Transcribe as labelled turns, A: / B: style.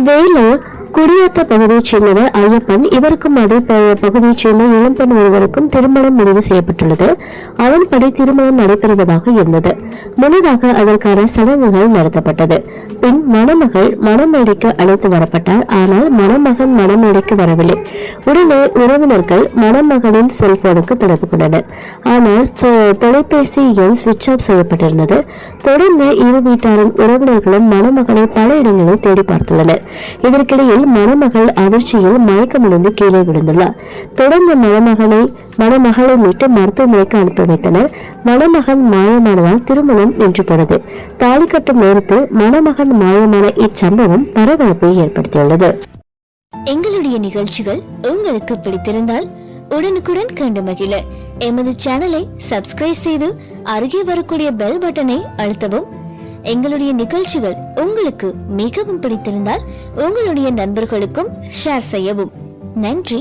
A: বেলুর குடியாத்த பகுதியைச் சேர்ந்தவர் ஐயப்பன். இவருக்கும் அதே பகுதியைச் சேர்ந்த இளம்பெண் ஒருவருக்கும் திருமணம் முடிவு செய்யப்பட்டுள்ளது. அதன்படி திருமணம் நடைபெறுவதாக இருந்தது. முன்னதாக அதற்கான சடங்குகள் நடத்தப்பட்டது. பின் மணமகள் மணமேடைக்கு அழைத்து வரப்பட்டார். ஆனால் மணமகன் மணமேடைக்கு வரவில்லை. உடனே உறவினர்கள் மணமகனின் செல்போனுக்கு தொடர்பு கொண்டனர். ஆனால் தொலைபேசி எண் சுவிட்ச் ஆஃப் செய்யப்பட்டிருந்தது. தொடர்ந்து இரு வீட்டாரின் உறவினர்களும் மணமகனை பல இடங்களில் தேடி பார்த்துள்ளனர். இதற்கிடையில் மணமகள் அதிர்ச்சியில் மயக்கமிழந்து கீழே விழுந்துள்ளார் தொடர்ந்து மணமகளை மணமகளை மீட்டு மருத்துவமனைக்கு அனுப்பி வைத்தனர். மணமகன் மாயமானதால் திருமணம் நின்று போனது. தாலி கட்டும் நேரத்தில் மணமகன் மாயமான இச்சம்பவம் பரபரப்பை ஏற்படுத்தியுள்ளது.
B: எங்களுடைய நிகழ்ச்சிகள் உங்களுக்கு பிடித்திருந்தால் உடனுக்குடன் கண்டு மகிழ. எமது சேனலை சப்ஸ்கிரைப் செய்து அருகே வரக்கூடிய பெல் பட்டனை அழுத்தவும். எங்களுடைய நிகழ்ச்சிகள் உங்களுக்கு மிகவும் பிடித்திருந்தால் உங்களுடைய நண்பர்களுக்கும் ஷேர் செய்யவும். நன்றி.